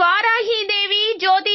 இவ்வாறாகி இதை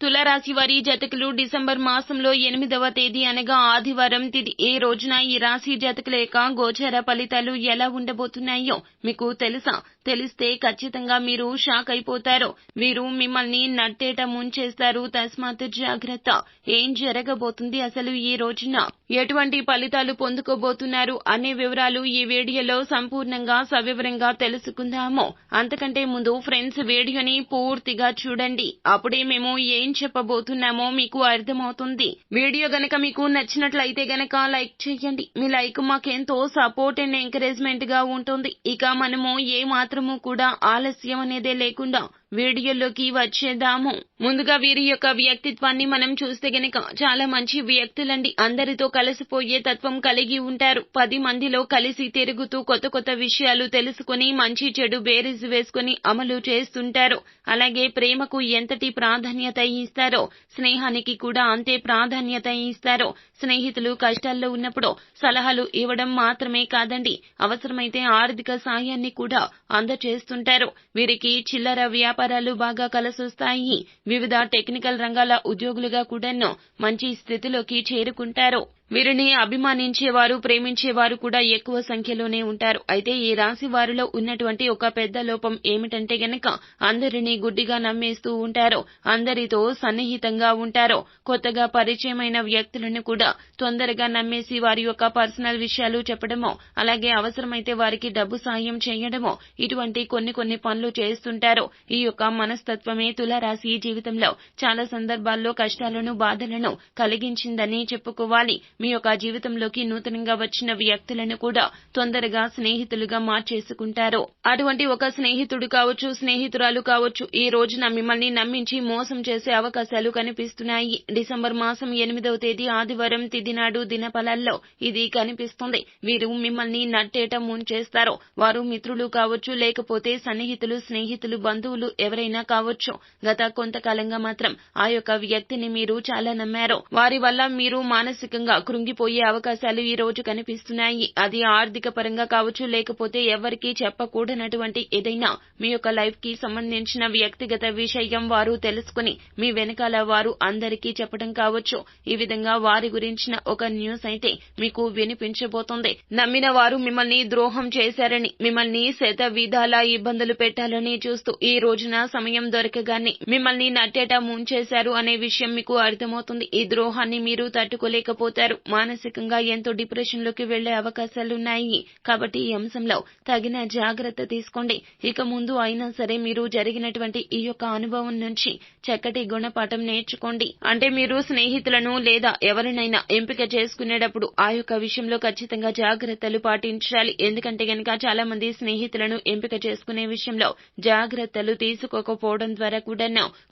తులరాశి వారి జతకులు డిసెంబర్ మాసంలో ఎనిమిదవ తేదీ అనగా ఆదివారం తిది ఏ రోజున ఈ రాశి జాతకుల యొక్క గోచర ఫలితాలు ఎలా ఉండబోతున్నాయో మీకు తెలుసా? తెలిస్తే ఖచ్చితంగా మీరు షాక్ అయిపోతారు. వీరు మిమ్మల్ని నట్టేట ముంచేస్తారు. తస్మాత్ జాగ్రత్త. ఏం జరగబోతుంది అసలు ఈ రోజున? ఎటువంటి ఫలితాలు పొందుకోబోతున్నారు అనే వివరాలు ఈ వీడియోలో సంపూర్ణంగా సవివరంగా తెలుసుకుందాము. అంతకంటే ముందు ఫ్రెండ్స్ వీడియోని పూర్తిగా చూడండి. అప్పుడే మేము ఏం చెప్పబోతున్నామో మీకు అర్థమవుతుంది. వీడియో గనక మీకు నచ్చినట్లయితే గనక లైక్ చేయండి. మీ లైక్ మాకెంతో సపోర్ట్ అండ్ ఎంకరేజ్మెంట్గా ఉంటుంది. ఇక మనము ఏ మాత్రము కూడా ఆలస్యం అనేదే లేకుండా వీడియోలోకి వచ్చేద్దాము. ముందుగా వీరి యొక్క వ్యక్తిత్వాన్ని మనం చూస్తే గనక చాలా మంచి వ్యక్తులండి. అందరితో కలిసిపోయే తత్వం కలిగి ఉంటారు. పది మందిలో కలిసి తిరుగుతూ కొత్త కొత్త విషయాలు తెలుసుకుని మంచి చెడు బేరీజు వేసుకుని అమలు చేస్తుంటారు. అలాగే ప్రేమకు ఎంతటి ప్రాధాన్యత ఇస్తారో స్నేహానికి కూడా అంతే ప్రాధాన్యత ఇస్తారో స్నేహితులు కష్టాల్లో ఉన్నప్పుడు సలహాలు ఇవ్వడం మాత్రమే కాదండి. అవసరమైతే ఆర్థిక సాయాన్ని కూడా అందచేస్తుంటారు. వీరికి చిల్లర వ్యాపారాలు బాగా కలసొస్తాయి. వివిధ టెక్నికల్ రంగాల ఉద్యోగులుగా కూడాను మంచి స్థితిలోకి చేరుకుంటారు. వీరిని అభిమానించేవారు ప్రేమించేవారు కూడా ఎక్కువ సంఖ్యలోనే ఉంటారు. అయితే ఈ రాశి వారిలో ఉన్నటువంటి ఒక పెద్ద లోపం ఏమిటంటే గనక అందరినీ గుడ్డిగా నమ్మేస్తూ ఉంటారు అందరితో సన్నిహితంగా ఉంటారు కొత్తగా పరిచయమైన వ్యక్తులను కూడా తొందరగా నమ్మేసి వారి యొక్క పర్సనల్ విషయాలు చెప్పడమో అలాగే అవసరమైతే వారికి డబ్బు సాయం చేయడమో ఇటువంటి కొన్ని కొన్ని పనులు చేస్తుంటారు ఈ యొక్క మనస్తత్వమే తులారాశి జీవితంలో చాలా సందర్భాల్లో కష్టాలను బాధలను కలిగించిందని చెప్పుకోవాలి. మీ యొక్క జీవితంలోకి నూతనంగా వచ్చిన వ్యక్తులను కూడా తొందరగా స్నేహితులుగా మార్చేసుకుంటారు. అటువంటి ఒక స్నేహితుడు కావచ్చు స్నేహితురాలు కావచ్చు ఈ రోజున మిమ్మల్ని నమ్మించి మోసం చేసే అవకాశాలు కనిపిస్తున్నాయి. డిసెంబర్ మాసం ఎనిమిదవ తేదీ ఆదివారం తిదినాడు దినఫలాల్లో ఇది కనిపిస్తుంది. వీరు మిమ్మల్ని నట్టేట ముంచేస్తారు. వారు మిత్రులు కావచ్చు లేకపోతే సన్నిహితులు స్నేహితులు బంధువులు ఎవరైనా కావచ్చు. గత కొంతకాలంగా మాత్రం ఆ యొక్క వ్యక్తిని మీరు చాలా నమ్మారు. వారి వల్ల మీరు మానసికంగా కృంగిపోయే అవకాశాలు ఈ రోజు కనిపిస్తున్నాయి. అది ఆర్థిక పరంగా కావచ్చు లేకపోతే ఎవరికీ చెప్పకూడనటువంటి ఏదైనా మీ యొక్క లైఫ్కి సంబంధించిన వ్యక్తిగత విషయం వారు తెలుసుకుని మీ వెనకాల వారు అందరికీ చెప్పడం కావచ్చు. ఈ విధంగా వారి గురించిన ఒక న్యూస్ అయితే మీకు వినిపించబోతుంది. నమ్మిన వారు మిమ్మల్ని ద్రోహం చేశారని మిమ్మల్ని శత విధాల ఇబ్బందులు పెట్టాలని చూస్తూ ఈ రోజున సమయం దొరకగానే మిమ్మల్ని నట్టేట ముంచేశారు అనే విషయం మీకు అర్థమవుతుంది. ఈ ద్రోహాన్ని మీరు తట్టుకోలేకపోతారు. మానసికంగా ఎంతో డిప్రెషన్లోకి వెళ్ళే అవకాశాలున్నాయి. కాబట్టి ఈ అంశంలో తగిన జాగ్రత్త తీసుకోండి. ఇక ముందు అయినా సరే మీరు జరిగినటువంటి ఈ యొక్క అనుభవం నుంచి చక్కటి గుణపాఠం నేర్చుకోండి. అంటే మీరు స్నేహితులను లేదా ఎవరినైనా ఎంపిక చేసుకునేటప్పుడు ఆ యొక్క విషయంలో ఖచ్చితంగా జాగ్రత్తలు పాటించాలి. ఎందుకంటే గనక చాలా మంది స్నేహితులను ఎంపిక చేసుకునే విషయంలో జాగ్రత్తలు తీసుకోకపోవడం ద్వారా కూడా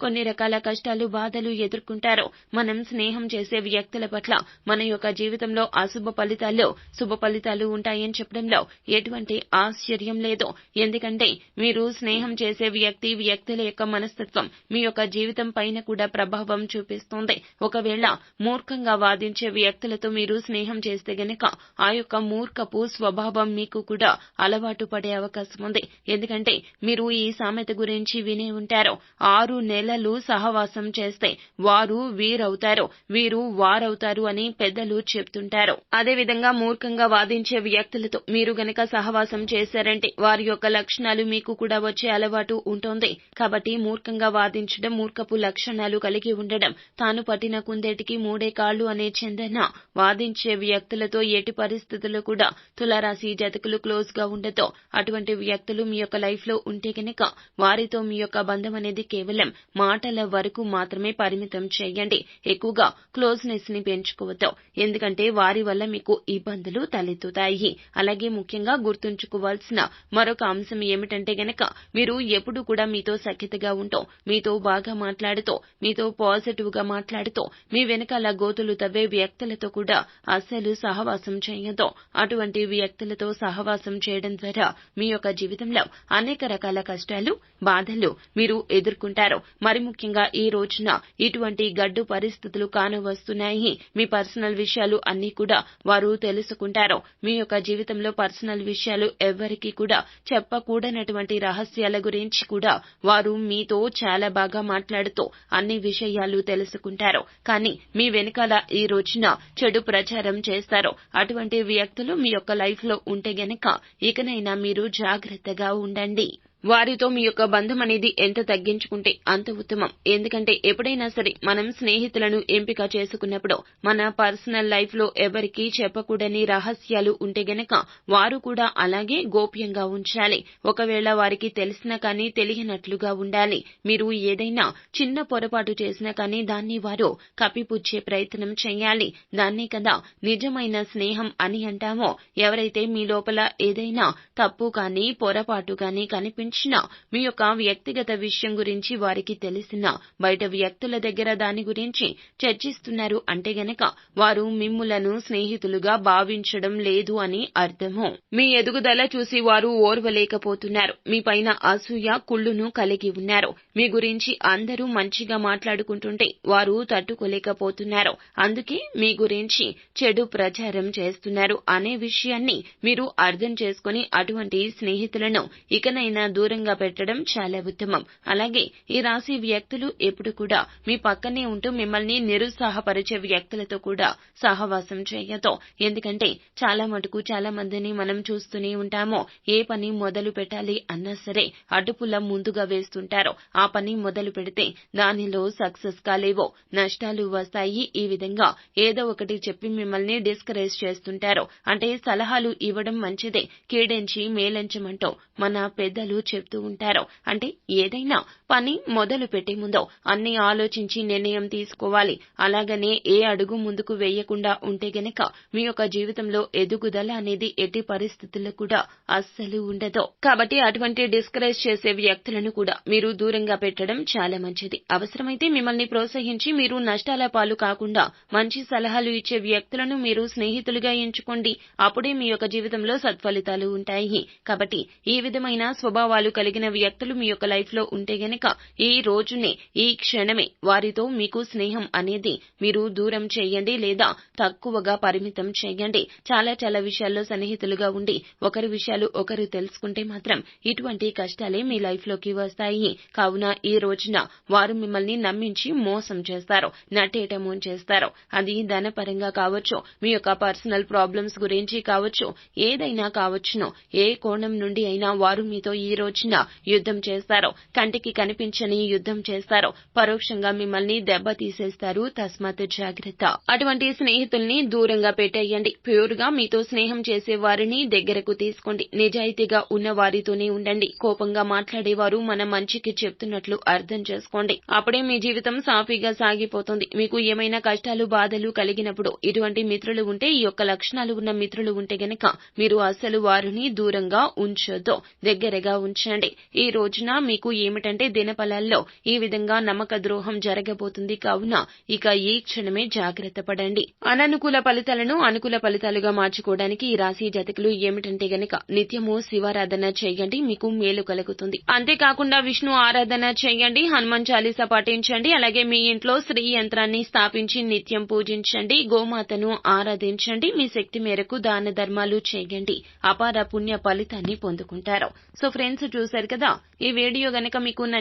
కొన్ని రకాల కష్టాలు బాధలు ఎదుర్కొంటారు. మనం స్నేహం చేసే వ్యక్తుల పట్ల మన యొక్క జీవితంలో అశుభ ఫలితాల్లో శుభ ఫలితాలు ఉంటాయని చెప్పడంలో ఎటువంటి ఆశ్చర్యం లేదు. ఎందుకంటే మీరు స్నేహం చేసే వ్యక్తి వ్యక్తుల యొక్క మనస్తత్వం మీ యొక్క జీవితం పైన కూడా ప్రభావం చూపిస్తుంది. ఒకవేళ మూర్ఖంగా వాదించే వ్యక్తులతో మీరు స్నేహం చేస్తే గనక ఆ యొక్క మూర్ఖపు స్వభావం మీకు కూడా అలవాటు పడే అవకాశం ఉంది. ఎందుకంటే మీరు ఈ సామెత గురించి వినే ఉంటారు. ఆరు నెలలు సహవాసం చేస్తే వారు వీరవుతారు. వీరు వారవుతారు అని పెద్ద పెద్దలు చెప్తుంటారు. అదే విధంగా మూర్ఖంగా వాదించే వ్యక్తులతో మీరు గనక సహవాసం చేశారంటే వారి యొక్క లక్షణాలు మీకు కూడా వచ్చే అలవాటు ఉంటుంది. కాబట్టి మూర్ఖంగా వాదించడం మూర్ఖపు లక్షణాలు కలిగి ఉండడం తాను పట్టిన కుందేటికి మూడే కాళ్ళు అనే చెందన వాదించే వ్యక్తులతో ఎట్టి పరిస్థితుల్లో కూడా తులారాశి జతకులు క్లోజ్గా ఉండతో అటువంటి వ్యక్తులు మీ యొక్క లైఫ్లో ఉంటే కనుక వారితో మీ యొక్క బంధం అనేది కేవలం మాటల వరకు మాత్రమే పరిమితం చేయండి. ఎక్కువగా క్లోజ్నెస్ని పెంచుకోవద్దు. ఎందుకంటే వారి వల్ల మీకు ఇబ్బందులు తలెత్తుతాయి. అలాగే ముఖ్యంగా గుర్తుంచుకోవాల్సిన మరొక అంశం ఏమిటంటే గనక మీరు ఎప్పుడు కూడా మీతో సఖ్యతగా ఉంటో మీతో బాగా మాట్లాడుతూ మీతో పాజిటివ్గా మాట్లాడుతూ మీ వెనకాల గోతులు తవ్వే వ్యక్తులతో కూడా అస్సలు సహవాసం చేయదు అటువంటి వ్యక్తులతో సహవాసం చేయడం ద్వారా మీ యొక్క జీవితంలో అనేక రకాల కష్టాలు బాధలు మీరు ఎదుర్కొంటారు. మరి ముఖ్యంగా ఈ రోజున ఇటువంటి గడ్డు పరిస్థితులు కానవస్తున్నాయి. మీ పర్సనల్ విషయాలు అన్నీ కూడా వారు తెలుసుకుంటారు. మీ యొక్క జీవితంలో పర్సనల్ విషయాలు ఎవ్వరికీ కూడా చెప్పకూడనటువంటి రహస్యాల గురించి కూడా వారు మీతో చాలా బాగా మాట్లాడుతూ అన్ని విషయాలు తెలుసుకుంటారు. కానీ మీ వెనకాల ఈ రోజున చెడు ప్రచారం చేస్తారు. అటువంటి వ్యక్తులు మీ యొక్క లైఫ్లో ఉంటే గనక ఇకనైనా మీరు జాగ్రత్తగా ఉండండి. వారితో మీ యొక్క బంధం అనేది ఎంత తగ్గించుకుంటే అంత ఉత్తమం. ఎందుకంటే ఎప్పుడైనా సరే మనం స్నేహితులను ఎంపిక చేసుకున్నప్పుడు మన పర్సనల్ లైఫ్లో ఎవరికీ చెప్పకూడని రహస్యాలు ఉంటే గనక వారు కూడా అలాగే గోప్యంగా ఉంచాలి. ఒకవేళ వారికి తెలిసినా కానీ తెలియనట్లుగా ఉండాలి. మీరు ఏదైనా చిన్న పొరపాటు చేసినా కానీ దాన్ని వారు కప్పిపుచ్చే ప్రయత్నం చేయాలి. దాన్నే కదా నిజమైన స్నేహం అని అంటామో. ఎవరైతే మీ లోపల ఏదైనా తప్పు కానీ పొరపాటు కానీ కనిపించినా మీ యొక్క వ్యక్తిగత విషయం గురించి వారికి తెలిసినా బయట వ్యక్తుల దగ్గర దాని గురించి చర్చిస్తున్నారు అంటే గనక వారు మిమ్ములను స్నేహితులుగా భావించడం లేదు అని అర్థము. మీ ఎదుగుదల చూసి వారు ఓర్వలేకపోతున్నారు. మీ పైన అసూయ కుళ్ళును కలిగి ఉన్నారు. మీ గురించి అందరూ మంచిగా మాట్లాడుకుంటుంటే వారు తట్టుకోలేకపోతున్నారు. అందుకే మీ గురించి చెడు ప్రచారం చేస్తున్నారు అనే విషయాన్ని మీరు అర్థం చేసుకుని అటువంటి స్నేహితులను ఇకనైనా దూరంగా పెట్టడం చాలా ఉత్తమం. అలాగే ఈ రాశి వ్యక్తులు ఎప్పుడు కూడా మీ పక్కనే ఉంటూ మిమ్మల్ని నిరుత్సాహపరిచే వ్యక్తులతో కూడా సహవాసం చేయతో. ఎందుకంటే చాలా మటుకు చాలా మందిని మనం చూస్తూనే ఉంటామో. ఏ పని మొదలు పెట్టాలి అన్నా సరే అడ్డుపుల్ల ముందుగా వేస్తుంటారో. ఆ పని మొదలు పెడితే దానిలో సక్సెస్ కాలేవో నష్టాలు వస్తాయి. ఈ విధంగా ఏదో ఒకటి చెప్పి మిమ్మల్ని డిస్కరేజ్ చేస్తుంటారు. అంటే సలహాలు ఇవ్వడం మంచిదే. కీడించి మేలంచమంటూ మన పెద్దలు చెప్తూ ఉంటారు. అంటే ఏదైనా పని మొదలు పెట్టే ముందు అన్ని ఆలోచించి నిర్ణయం తీసుకోవాలి. అలాగనే ఏ అడుగు ముందుకు వేయకుండా ఉంటే గనక మీ యొక్క జీవితంలో ఎదుగుదల అనేది ఎట్టి పరిస్థితుల్లో కూడా అస్సలు ఉండదు. కాబట్టి అటువంటి డిస్కరేజ్ చేసే వ్యక్తులను కూడా మీరు దూరంగా పెట్టడం చాలా మంచిది. అవసరమైతే మిమ్మల్ని ప్రోత్సహించి మీరు నష్టాల పాలు కాకుండా మంచి సలహాలు ఇచ్చే వ్యక్తులను మీరు స్నేహితులుగా ఎంచుకోండి. అప్పుడే మీ యొక్క జీవితంలో సత్ఫలితాలు ఉంటాయి. కాబట్టి ఈ విధమైన స్వభావాలు కలిగిన వ్యక్తులు మీ యొక్క లైఫ్లో ఉంటే గనక ఈ రోజునే ఈ క్షణమే వారితో మీకు స్నేహం అనేది మీరు దూరం చేయండి లేదా తక్కువగా పరిమితం చేయండి. చాలా చాలా విషయాల్లో సన్నిహితులుగా ఉండి ఒకరి విషయాలు ఒకరు తెలుసుకుంటే మాత్రం ఇటువంటి కష్టాలే మీ లైఫ్లోకి వస్తాయి. కావున ఈ రోజున వారు మిమ్మల్ని నమ్మించి మోసం చేస్తారు నటేటము చేస్తారు అది ధనపరంగా కావచ్చు మీ యొక్క పర్సనల్ ప్రాబ్లమ్స్ గురించి కావచ్చు ఏదైనా కావచ్చును. ఏ కోణం నుండి అయినా వారు మీతో ఈ రోజున యుద్ధం చేస్తారు కంటికి కనిపించని యుద్ధం చేస్తారు. పరోక్షంగా మిమ్మల్ని దెబ్బ తీసేస్తారు తస్మాత్ జాగ్రత్త. అటువంటి స్నేహితుల్ని దూరంగా పెట్టేయండి. ప్యూర్గా మీతో స్నేహం చేసే వారిని దగ్గరకు తీసుకోండి. నిజాయితీగా ఉన్న వారితోనే ఉండండి. కోపంగా మాట్లాడేవారు మన మంచికి చెప్తున్నట్లు అర్థం చేసుకోండి. అప్పుడే మీ జీవితం సాఫీగా సాగిపోతుంది. మీకు ఏమైనా కష్టాలు బాధలు కలిగినప్పుడు ఇటువంటి మిత్రులు ఉంటే ఈ యొక్క లక్షణాలు ఉన్న మిత్రులు ఉంటే గనక మీరు అసలు వారిని దూరంగా ఉంచొద్దు. దగ్గరగా ఉంచండి. ఈ రోజున మీకు ఏమిటంటే దినఫలాల్లో ఈ విధంగా నమ్మక ద్రోహం జరగబోతుంది కావున ఇక ఈ క్షణమే జాగ్రత్త పడండి. అననుకూల ఫలితాలను అనుకూల ఫలితాలుగా మార్చుకోవడానికి ఈ రాశి జాతకులు ఏమిటంటే గనక నిత్యము శివారాధన చేయండి మీకు మేలు కలుగుతుంది. అంతేకాకుండా విష్ణు ఆరాధన చేయండి హనుమాన్ చాలీసా పాటించండి అలాగే మీ ఇంట్లో శ్రీ యంత్రాన్ని స్థాపించి నిత్యం పూజించండి గోమాతను ఆరాధించండి మీ శక్తి మేరకు దాన ధర్మాలు చేయండి అపార పుణ్య ఫలితాన్ని పొందుకుంటారు. సో ఫ్రెండ్స్ చూశారు కదా? ఈ వీడియో గనక మీకు